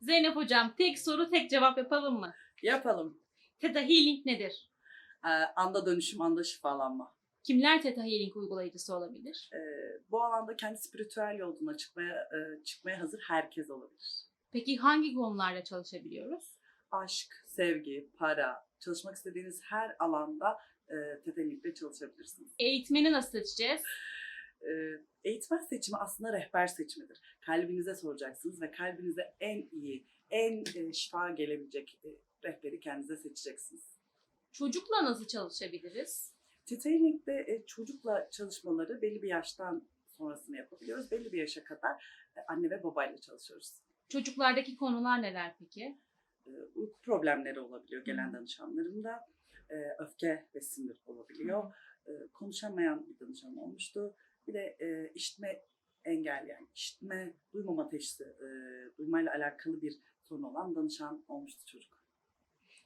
Zeynep hocam tek soru tek cevap yapalım mı? Yapalım. Theta Healing nedir? Ee, anda dönüşüm, anda şifalanma. Kimler Theta Healing uygulayıcısı olabilir? Ee, bu alanda kendi spiritüel yoluna çıkmaya e, çıkmaya hazır herkes olabilir. Peki hangi konularda çalışabiliyoruz? Aşk, sevgi, para, çalışmak istediğiniz her alanda e, tetelikle çalışabilirsiniz. Eğitmeni nasıl seçeceğiz? Eğitmen seçimi aslında rehber seçimidir. Kalbinize soracaksınız ve kalbinize en iyi, en şifa gelebilecek rehberi kendinize seçeceksiniz. Çocukla nasıl çalışabiliriz? Titanic'te e, çocukla çalışmaları belli bir yaştan sonrasını yapabiliyoruz. Belli bir yaşa kadar anne ve babayla çalışıyoruz. Çocuklardaki konular neler peki? Uyku problemleri olabiliyor gelen danışanlarımda. Öfke ve sinir olabiliyor. Konuşamayan bir danışan olmuştu. Bir de e, işitme engel yani işitme, duymama teşhisi, e, duymayla alakalı bir sorun olan danışan olmuştu çocuk.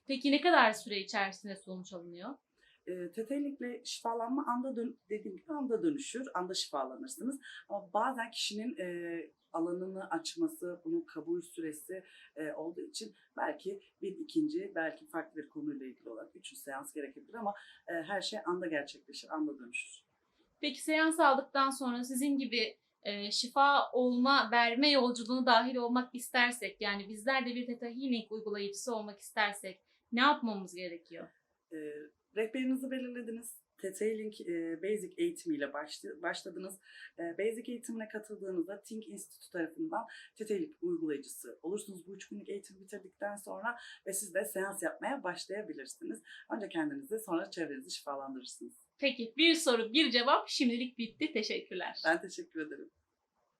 Peki ne kadar süre içerisinde sonuç alınıyor? E, tetelikle şifalanma anda dön dediğim gibi anda dönüşür, anda şifalanırsınız. Ama bazen kişinin e, alanını açması, bunun kabul süresi e, olduğu için belki bir ikinci, belki farklı bir konuyla ilgili olarak üçüncü seans gerekebilir ama e, her şey anda gerçekleşir, anda dönüşür. Peki seans aldıktan sonra sizin gibi e, şifa olma, verme yolculuğuna dahil olmak istersek, yani bizler de bir Theta Healing uygulayıcısı olmak istersek ne yapmamız gerekiyor? E, rehberinizi belirlediniz. Detailing e, Basic eğitimiyle başladınız. E, Basic eğitimine katıldığınızda Think Institute tarafından Detailing uygulayıcısı olursunuz. Bu üç günlük eğitimi bitirdikten sonra ve siz de seans yapmaya başlayabilirsiniz. Önce kendinizi sonra çevrenizi şifalandırırsınız. Peki bir soru bir cevap şimdilik bitti. Teşekkürler. Ben teşekkür ederim.